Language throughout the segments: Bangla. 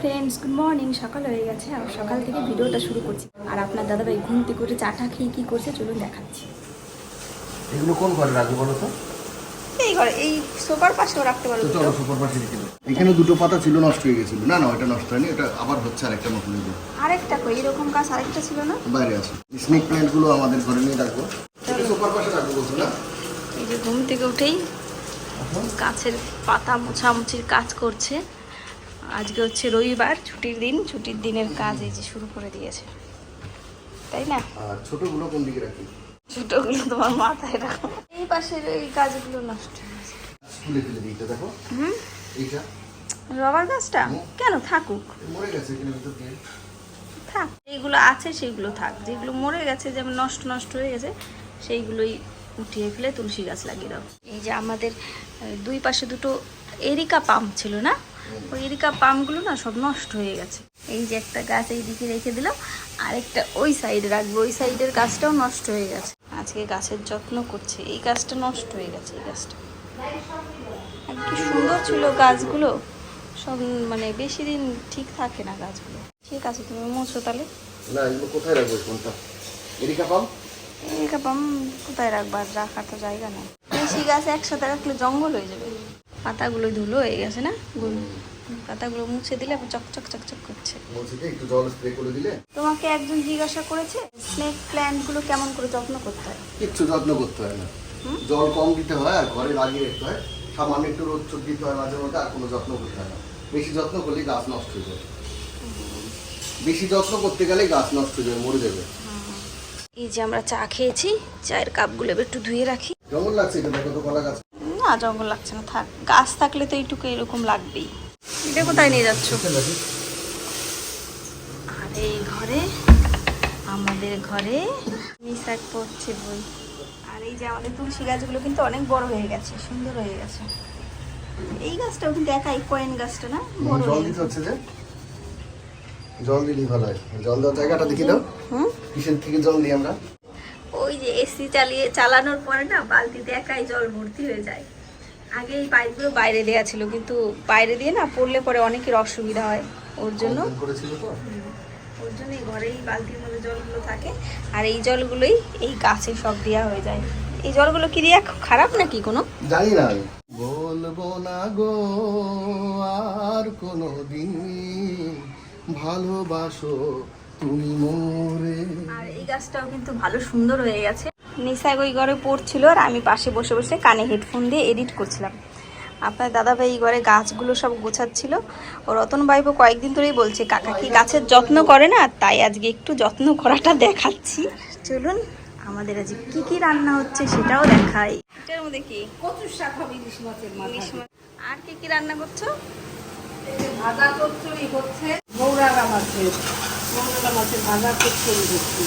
ফ্রেন্ডস গুড মর্নিং সকাল হয়ে গেছে। আর সকাল থেকে ভিডিওটা শুরু করছি। আর আপনার দাদাভাই ঘুম থেকে উঠে চাটা খেয়ে কী করছে চলুন দেখাচ্ছি। এগুলো কোন ঘরে রাখব বলো তো? এই ঘরে এই সোফার পাশেও রাখতে পারো তো চলো সুপার পাশে রেখে দাও। এখানে দুটো পাতা ছিল নষ্ট হয়ে গেছিল। না না ওটা নষ্ট হয়নি এটা আবার হচ্ছে আর একটা নতুন এগুলো। আরেকটা কই? এরকম গাছ আরেকটা ছিল না? বাইরে আছে। স্নেক প্ল্যান্টগুলো আমাদের ঘরে নিয়ে রাখব। সুপার পাশে রাখব বলছো না? এই যে ঘুম থেকে উঠেই গাছের পাতা মোছামুছির কাজ করছে। আজকে হচ্ছে রবিবার ছুটির দিন। ছুটির দিনের কাজ এই যে শুরু করে দিয়েছে। তাই না? ছোটগুলো কোন দিকে রাখি? ছোটগুলো তোমার মাথায় রাখো। এই পাশের এই গাছগুলো নষ্ট হয়ে গেছে। তুলে ফেলে দিই দেখো। হুম? এইটা। রবার গাছটা? কেন? থাকুক। মরে গেছে এখানে ভিতর দিয়ে। থাক। যেগুলো আছে সেইগুলো থাক। যেগুলো মরে গেছে যেমন নষ্ট নষ্ট হয়ে গেছে সেইগুলোই উঠিয়ে ফেলে তুলসী গাছ লাগিয়ে দাও। এই যে আমাদের দুই পাশে দুটো এরিকা পাম্প ছিল না? ওই এরিকা পাম্পগুলো না সব নষ্ট হয়ে গেছে। এই যে একটা গাছ এই দিকে রেখে দিলাম আরেকটা ওই সাইডে রাখব। ওই সাইডের গাছটাও নষ্ট হয়ে গেছে। আজকে গাছের যত্ন করছে। এই গাছটা নষ্ট হয়ে গেছে এই গাছটা। কি সুন্দর ছিল গাছগুলো। সব মানে বেশি দিন ঠিক থাকে না গাছগুলো। ঠিক আছে তুমি মোছো তাহলে। না এগুলো কোথায় রাখব কোনটা এরিকা পাম এরিকা পাম কোথায় রাখবার রাখার তো জায়গা নেই। বেশি গাছ একসাথে রাখলে জঙ্গল হয়ে যাবে। পাতাগুলো ধুলো হয়ে গেছে না? পাতাগুলো মুছে দিলে আবার চকচক চকচক করছে। একটু জল স্প্রে করে দিলে? তোমাকে একজন জিজ্ঞাসা করেছে স্নেক প্ল্যান্টগুলো কেমন করে যত্ন করতে হয়? কিচ্ছু যত্ন করতে হয় না। জল কম দিতে হয় আর ঘরে লাগিয়ে রাখতে হয়। সামান্য একটু রোদ চোখ দিতে হয় মাঝে মধ্যে আর কোনো যত্ন করতে হয় না। বেশি যত্ন করলে গাছ নষ্ট হয়ে যাবে বেশি যত্ন করতে গেলে গাছ নষ্ট হয়ে যাবে মরে যাবে। এই যে আমরা চা খেয়েছি চায়ের কাপগুলো একটু ধুয়ে রাখি। কেমন লাগছে এটা দেখো তো কলা গাছ। না জঙ্গল লাগছে না থাক। গাছ থাকলে তো এইটুকু এরকম লাগবেই। এটা কোথায় নিয়ে যাচ্ছ? আর এই ঘরে। আমাদের ঘরে। মিসাক পড়ছে বই। আর এই যে আমাদের তুলসী গাছগুলো কিন্তু অনেক বড় হয়ে গেছে সুন্দর হয়ে গেছে। এই গাছটাও কিন্তু একাই কয়েন গাছটা না? বড় জল হয়ে দিতে গেছে। হচ্ছে যে? জল দিলেই ভালো হয়। জল দেওয়ার জায়গাটা দেখি দাও হুম? কিসের থেকে জল দিই আমরা? ওই যে এসি চালিয়ে চালানোর পরে না বালতিতে একাই জল ভর্তি হয়ে যায়। আগে এই পাইপগুলো বাইরে দেওয়া ছিল কিন্তু বাইরে দিয়ে না পড়লে পরে অনেকের অসুবিধা হয়। ওর জন্য ওর জন্য এই ঘরেই বালতির মধ্যে জলগুলো থাকে। আর এই জলগুলোই এই গাছে সব দেওয়া হয়ে যায়। এই জলগুলো কি দেওয়া খারাপ নাকি কোনো? জানি না বলব না গো আর কোনো দিন ভালোবাসো তুমি মোরে। আর এই গাছটাও কিন্তু ভালো সুন্দর হয়ে গেছে। নিশাগ ওই ঘরে পড়ছিল আর আমি পাশে বসে বসে কানে হেডফোন দিয়ে এডিট করছিলাম। আপনার দাদাভাই এই ঘরে গাছগুলো সব গোছাচ্ছিল। ও রতন ভাইপো কয়েকদিন ধরেই বলছে কাকা কি গাছের যত্ন করে না? তাই আজকে একটু যত্ন করাটা দেখাচ্ছি। চলুন আমাদের আজকে কি কি রান্না হচ্ছে সেটাও দেখাই। এটার মধ্যে কি? কচুর শাক হবে ইলিশ মাছের মাথা। আর কি কি রান্না করছ। ভাজা চচ্চড়ি হচ্ছে মৌরালা মাছের। মৌরালা মাছের ভাজা চচ্চড়ি হচ্ছে।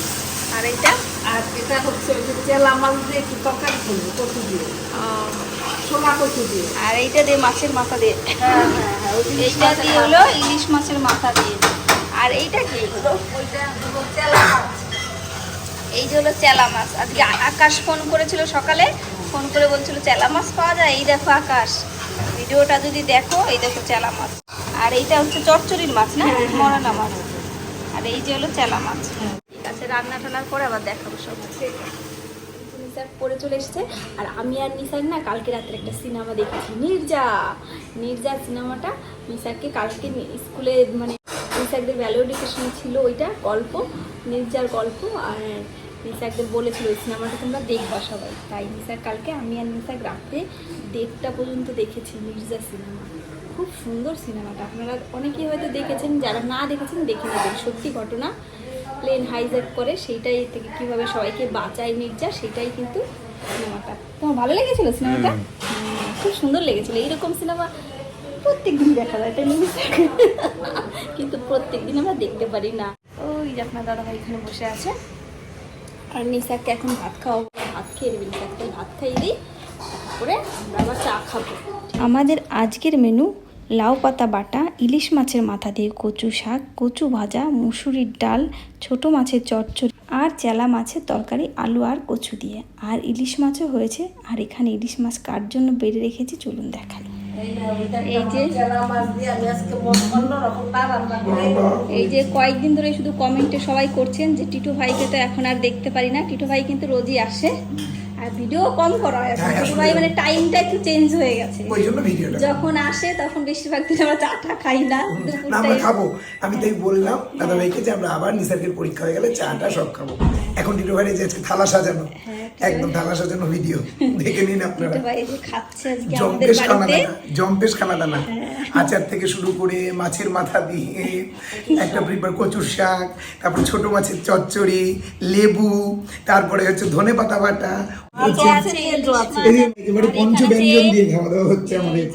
আর এইটা? আর এটা হচ্ছে ওই যে চেলা মাছ দিয়ে একটু তরকারি করব কচু দিয়ে। ছোলা কচু দিয়ে। আর এইটা দিয়ে মাছের মাথা দিয়ে। হ্যাঁ হ্যাঁ হ্যাঁ এইটা দিয়ে হলো ইলিশ মাছের মাথা দিয়ে। আর এইটা কি? ওইটা হলো মাছ। এই যে হলো চেলা মাছ। আজকে আকাশ ফোন করেছিল সকালে ফোন করে বলছিল চেলা মাছ পাওয়া যায়? এই দেখো আকাশ। ভিডিওটা যদি দেখো এই দেখো চেলা মাছ। আর এইটা হচ্ছে চচ্চড়ির মাছ না? মরানা মাছ। আর এই যে হলো চেলা মাছ। রান্না টান্নার পরে আবার দেখাবো সব। নিসার পরে চলে এসেছে। আর আমি আর নিসার না কালকে রাত্রে একটা সিনেমা দেখেছি। নির্জা! নির্জা সিনেমাটা নিসারকে কালকে স্কুলে মানে নিসারদের ভ্যালুডিকেশন ছিল ওইটা, গল্প, নির্জার গল্প আর নিসারদের বলেছিল ওই সিনেমাটা তোমরা দেখবা সবাই। তাই নিসার কালকে আমি আর নিসার রাত্রে দেড়টা পর্যন্ত দেখেছি মির্জা সিনেমা। খুব সুন্দর সিনেমাটা। আপনারা অনেকেই হয়তো দেখেছেন, যারা না দেখেছেন দেখে নেবেন। সত্যি ঘটনা। প্লেন হাইজ্যাক করে সেইটাই থেকে কীভাবে সবাইকে বাঁচায় মির্জা সেটাই কিন্তু সিনেমাটা। তোমার ভালো লেগেছিল সিনেমাটা? খুব সুন্দর লেগেছিল। এইরকম সিনেমা প্রত্যেক দিন দেখা যায় তাই নিউজ কিন্তু প্রত্যেক দিন আমরা দেখতে পারি না। ওই যে আপনার দাদাভাই এখানে বসে আছে। আর নিশাকে এখন ভাত খাওয়াবো। ভাত খেয়ে দেবে ভাত খাইয়ে দিই। তারপরে আমরা আবার চা খাব। আমাদের আজকের মেনু লাউ পাতা বাটা, ইলিশ মাছের মাথা দিয়ে কচু শাক, কচু ভাজা, মুসুরির ডাল, ছোট মাছের চচ্চড়ি আর চেলা মাছের তরকারি, আলু আর কচু দিয়ে। আর ইলিশ মাছও হয়েছে। আর এখানে ইলিশ মাছ কার জন্য বেড়ে রেখেছি চলুন দেখাই। এই যে কয়েকদিন ধরে শুধু কমেন্টে সবাই করছেন যে, টিটু ভাইকে তো এখন আর দেখতে পারি না। টিটু ভাই কিন্তু রোজই আসে। আর ভিডিও কম করা হয়। টিটু ভাই মানে টাইমটা একটু চেঞ্জ হয়ে গেছে। ওই জন্য ভিডিওটা যখন আসে তখন বেশিরভাগ দিন আমরা চাটা খাই না। আমরা খাব। আমি তাই বললাম দাদা ভাইকে যে আমরা আবার নিসার্গের পরীক্ষা হয়ে গেলে চাটা সব খাব। এখন টিটু ভাই যে আজকে থালা সাজানো একদম থালা সাজানো ভিডিও দেখে নিন আপনারা। জম্পেশ খানা দানা জম্পেশ খানা দানা আচার থেকে শুরু করে মাছের মাথা দিয়ে একটা প্রিপার কচুর শাক তারপর ছোট মাছের চচ্চড়ি লেবু তারপরে হচ্ছে ধনে পাতা বাটা। একেবারে দিয়ে খাওয়া দাওয়া হচ্ছে আমাদের।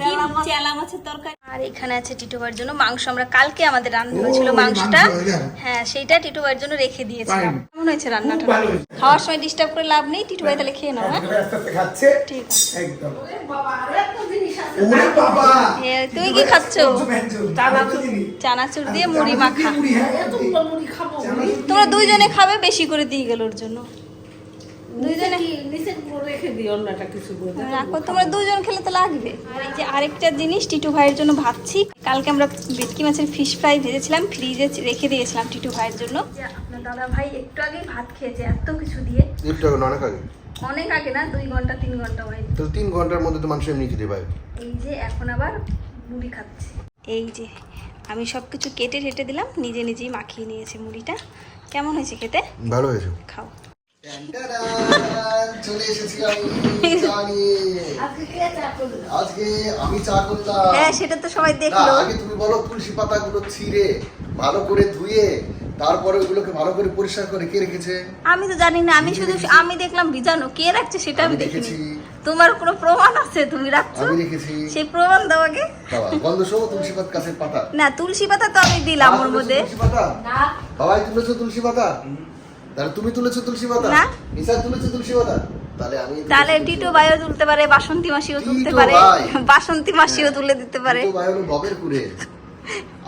চেলা মাছের তরকারি? আর এখানে আছে টিটুবার জন্য মাংস। আমরা কালকে আমাদের রান্না হয়েছিল মাংসটা। দেখো। হ্যাঁ। সেইটা টিটুবার জন্য রেখে দিয়েছিলাম. কেমন হয়েছে রান্নাটা? খুব ভালো হয়েছে। খাওয়ার সময় ডিস্টার্ব করে লাভ নেই টিটু ভাই তাহলে খেয়ে নাও হ্যাঁ? আস্তে আস্তে খাচ্ছে। ঠিক আছে। একদম। ওরে বাবা কি খাচ্ছ? চানাচুর। চানাচুর দিয়ে মুড়ি মাখা। হ্যাঁ, তোমরা দুইজনে খাবে বেশি করে দিয়ে গেল ওর জন্য দুইজনে কি নিচে পুরো রেখে অন্যটা রাখো তোমরা দুজন খেলে তো লাগবে। আর এই যে আরেকটা জিনিস টিটু ভাইয়ের জন্য ভাবছি কালকে আমরা ভেটকি মাছের ফিশ ফ্রাই ভেজেছিলাম ফ্রিজে রেখে দিয়েছিলাম টিটু ভাইয়ের জন্য। আপনার দাদা ভাই একটু আগেই ভাত খেয়েছে এত কিছু দিয়ে। একটু অনেক আগে। অনেক আগে না দুই ঘণ্টা তিন ঘণ্টা তো তিন ঘণ্টার মধ্যে তো মানুষ এমনি খেতে পায়। এই যে এখন আবার মুড়ি খাচ্ছে। এই যে আমি সব কিছু কেটে টেটে দিলাম নিজে নিজেই মাখিয়ে নিয়েছে মুড়িটা। কেমন হয়েছে খেতে? ভালো হয়েছে। খাও। চলে এসেছি আমি আজকে কে চা করবে আজকে আমি চা করলাম হ্যাঁ সেটা তো সবাই দেখল। আগে তুমি বলো তুলসী পাতাগুলো ছিঁড়ে ভালো করে ধুয়ে তারপরে ওগুলোকে ভালো করে পরিষ্কার করে কে রেখেছে? আমি তো জানি না আমি শুধু আমি দেখলাম ভিজানো কে রাখছে সেটা আমি দেখেছি। তোমার কোনো প্রমাণ আছে তুমি রাখছো? আমি রেখেছি সেই প্রমাণ দাও আগে। গন্ধ সহ তুলসী পাতা। না তুলসী পাতা তো আমি দিলাম ওর মধ্যে। না। বাবাই তুলেছো তুলসী পাতা? তাহলে তুমি তুলেছো তুলসী পাতা? না। মিসা তুলেছো তুলসী পাতা? তাহলে আমি তাহলে টিটো বায়ো তুলতে পারে বাসন্তী মাসিও তুলতে পারে বাসন্তী মাসিও তুলে দিতে পারে। টিটো বায়ো ভবের কুরে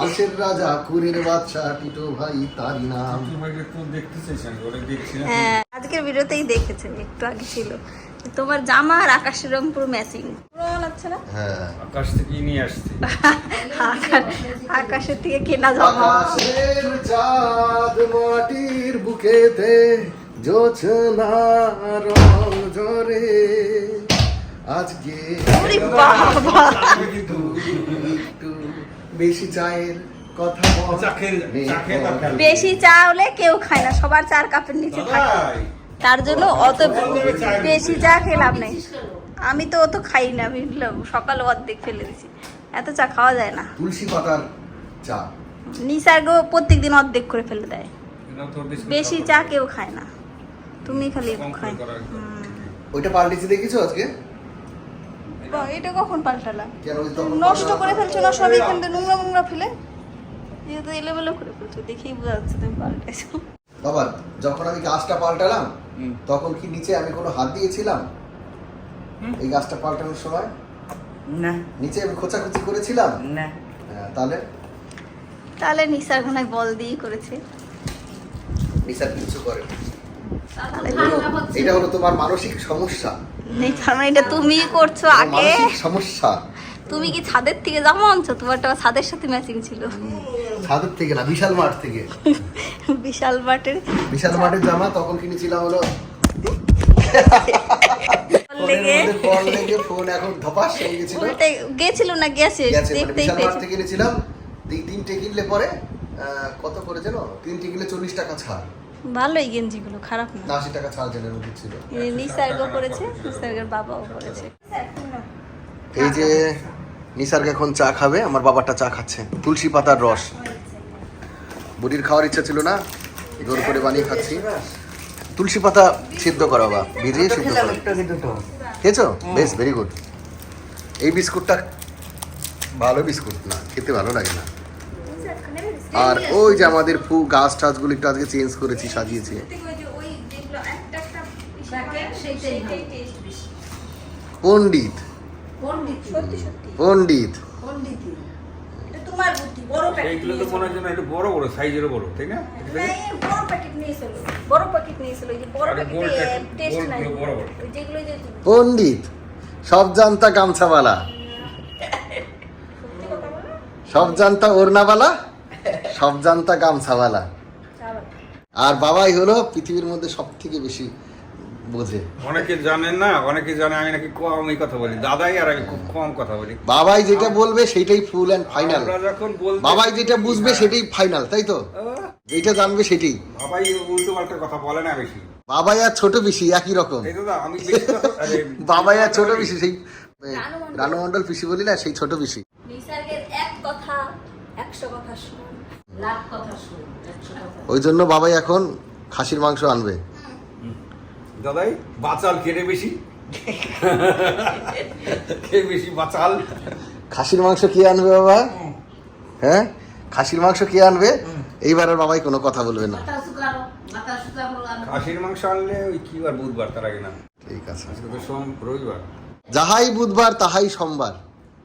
আশের রাজা কুরের বাদশা টিটো ভাই তারই নাম। তোমাকে তো দেখতে চাইছেন ওরে দেখছি হ্যাঁ আজকের ভিডিওতেই দেখেছেন একটু আগে ছিল। তোমার জামা আর আকাশের রং পুরো ম্যাচিং আছে না? হ্যাঁ। আকাশ থেকে নিয়ে আসছি। আকাশের থেকে কেনা জামা। আকাশের চাঁদ মাটির বুকেতে জোছনা রং আজকে বেশি চায়ের কথা বেশি চা হলে কেউ খায় না সবার চার কাপের নিচে থাকে? তার জন্য অত বেশি চা খেয়ে লাভ নেই। আমি তো অত খাই না আমি সকাল অর্ধেক ফেলে দিছি এত চা খাওয়া যায় না। তুলসী পাতার চা। নিসার্গ প্রত্যেক দিন অর্ধেক করে ফেলে দেয়। বেশি চা কেউ খায় না। তুমি খালি খাই। ওইটা পাল্টেছে দেখেছ আজকে? এটা কখন তখন নষ্ট করে ফেলছো না সব এখান থেকে নোংরা মোংরা ফেলে? যেহেতু এলোমেলো করে ফেলছো দেখেই বোঝা যাচ্ছে তুমি পাল্টাইছো বাবা যখন আমি গাছটা পাল্টালাম। তখন কি নিচে আমি কোনো হাত দিয়েছিলাম? এই গাছটা পাল্টানোর সময়? না। নিচে আমি খোঁচাখুচি করেছিলাম? না। হ্যাঁ, তাহলে? তাহলে নিসার ঘনায় বল দিয়ে করেছে। নিসার কিছু করে এটা হলো তোমার মানসিক সমস্যা। মানে এটা তুমিই করছ আগে। সমস্যা। তুমি কি ছাদের থেকে জামা আনছো? তোমারটা আবার ছাদের সাথে ম্যাচিং ছিল। ছাদের থেকে না বিশাল মাঠ থেকে। বিশাল বাটের বিশাল মাঠের জামা তখন কিনেছিলাম হলো। ফোন এখন ধপাস হয়ে গেছিল। উল্টে গেছিল না গেছে মানে দেখতেই পেয়েছি। কিনেছিলাম। তিনটে কিনলে পরে কত করে যেন তিনটে কিনলে চল্লিশ টাকা ছাড়। ভালোই গেঞ্জিগুলো খারাপ না। টাকা ছাড় ছিল। নিসার্গ করেছে নিসার্গের বাবাও করেছে। এই যে নিসার্গ এখন চা খাবে আমার বাবাটা চা খাচ্ছে। তুলসী পাতার রস। বুড়ির খাওয়ার ইচ্ছা ছিল না জোর করে বানিয়ে খাচ্ছি। তুলসী পাতা সিদ্ধ করা বা ভিজিয়ে সিদ্ধ করা। খেয়েছো? বেশ ভেরি গুড এই বিস্কুটটা ভালো বিস্কুট না খেতে ভালো লাগে না। আর ওই যে আমাদের ফু গাছ টাছগুলো একটু আজকে চেঞ্জ করেছি সাজিয়েছি। পণ্ডিত। পণ্ডিত। সত্যি সত্যি। পণ্ডিত। পণ্ডিতই তোমার বুদ্ধি বড় প্যাকেট এইগুলো তো মনে হয় একটু বড় বড় সাইজেরও বড় তাই না? বড় প্যাকেট নিয়েছিল বড় প্যাকেট নিয়েছিল ওই যে বড় আরে গোল প্যাকেটে প্যাকেট, টেস্ট নাই। গোলগুলো বড় বড়। ওই যেগুলো যে পণ্ডিত। সব জানতা গামছাওয়ালা। সব জানতা ওড়নাওয়ালা সব জানতা গামছাওয়ালা। আর বাবাই হলো পৃথিবীর মধ্যে সব থেকে বেশি বোঝে। অনেকে জানেন না অনেকে জানে আমি নাকি কম এই কথা বলি। দাদাই আর আমি খুব কম কথা বলি। বাবাই যেটা বলবে সেটাই ফুল অ্যান্ড ফাইনাল যখন বলতে বাবাই যেটা বুঝবে সেটাই ফাইনাল তাই তো? যেটা জানবে সেটাই। বাবাই উল্টো পাল্টা কথা বলে না বেশি। বাবাই আর ছোট পিসি একই রকম। এই আমি বেশি বাবাই আর ছোট পিসি সেই রানু মন্ডল পিসি বলি না সেই ছোট পিসি। এক কথা একশো কথা শুনুন। লাখ কথা শুন ওই জন্য বাবাই এখন খাসির মাংস আনবে। দাদাই বাচাল কেটে বেশি? কে বেশি বাচাল? খাসির মাংস কে আনবে বাবা? হ্যাঁ? খাসির মাংস কে আনবে? এইবার আর বাবাই কোনো কথা বলবে না। খাসির মাংস আনলে ওই কি বার বুধবার তার আগে না। ঠিক আছে। আজকে তো সোম রবিবার। যাহাই বুধবার তাহাই সোমবার।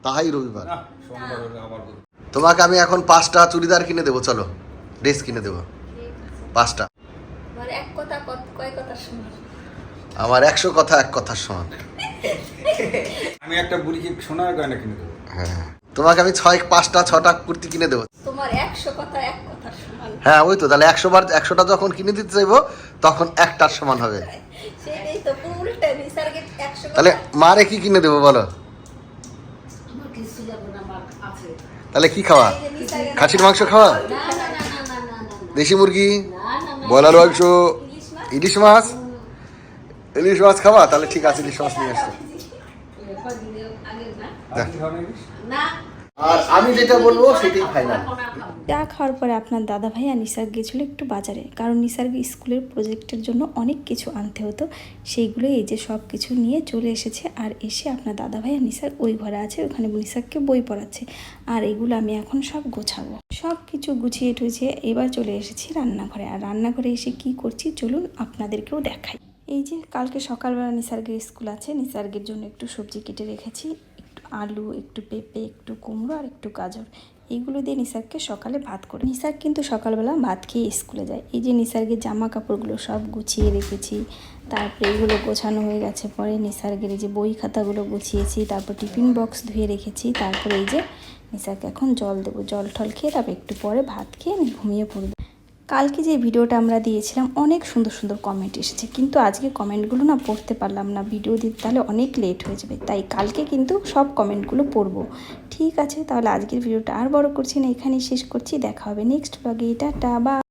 তাহাই রবিবার। সোমবার হলে আবার তোমাকে আমি এখন পাঁচটা চুড়িদার কিনে দেবো চলো। ড্রেস কিনে দেবো। পাঁচটা। এক কথা কয় কথা শুনুন আমার একশো কথা এক কথার সমান আমি একটা বুড়িকে সোনার গয়না কিনে দেবো। হ্যাঁ। তোমাকে আমি ছয় পাঁচটা ছটা কুর্তি কিনে দেবো। তোমার একশো কথা এক কথার হ্যাঁ ওই তো তাহলে একশো বার একশোটা যখন কিনে দিতে চাইব তখন একটার সমান হবে। তাহলে মারে কি কিনে দেবো বলো? তাহলে কি খাওয়া? খাসির মাংস খাওয়া? দেশি মুরগি? ব্রয়লার মাংস? ইলিশ মাছ? ইলিশ মাছ খাওয়া তাহলে ঠিক আছে ইলিশ মাছ নিয়ে আসো। আর আমি যেটা বলব সেটাই ফাইনাল চা খাওয়ার পরে আপনার দাদা ভাই আর নিসার গেছিল একটু বাজারে। কারণ নিসার্গ স্কুলের প্রজেক্টের জন্য অনেক কিছু আনতে হতো। সেইগুলো এই যে সব কিছু নিয়ে চলে এসেছে। আর এসে আপনার দাদা ভাই আর নিসার ওই ঘরে আছে ওখানে নিসারকে বই পড়াচ্ছে। আর এগুলো আমি এখন সব গোছাবো। সব কিছু গুছিয়ে টুছিয়ে এবার চলে এসেছি রান্নাঘরে। আর রান্নাঘরে এসে কি করছি চলুন আপনাদেরকেও দেখাই। এই যে কালকে সকালবেলা নিসার্গের স্কুল আছে নিসার্গের জন্য একটু সবজি কেটে রেখেছি, একটু আলু, একটু পেঁপে, একটু কুমড়ো আর একটু গাজর। এইগুলো দিয়ে নিসারকে সকালে ভাত করে নিসার কিন্তু সকালবেলা ভাত খেয়ে স্কুলে যায়। এই যে নিসার্গের জামা কাপড়গুলো সব গুছিয়ে রেখেছি, তারপরে এগুলো গোছানো হয়ে গেছে পরে নিসার্গের এই যে বই খাতাগুলো গুছিয়েছি, তারপর টিফিন বক্স ধুয়ে রেখেছি, তারপরে এই যে নিসারকে এখন জল দেবো। জল টল খেয়ে তারপর একটু পরে ভাত খেয়ে ঘুমিয়ে পড়বে। কালকে যে ভিডিওটা আমরা দিয়েছিলাম, অনেক সুন্দর সুন্দর কমেন্ট এসেছে। কিন্তু আজকে কমেন্টগুলো না পড়তে পারলাম না। ভিডিও দিতে তাহলে অনেক লেট হয়ে যাবে। তাই কালকে কিন্তু সব কমেন্টগুলো পড়ব। ঠিক আছে, তাহলে আজকের ভিডিওটা আর বড় করছি না, এখানেই শেষ করছি। দেখা হবে নেক্সট ব্লগে এটা বা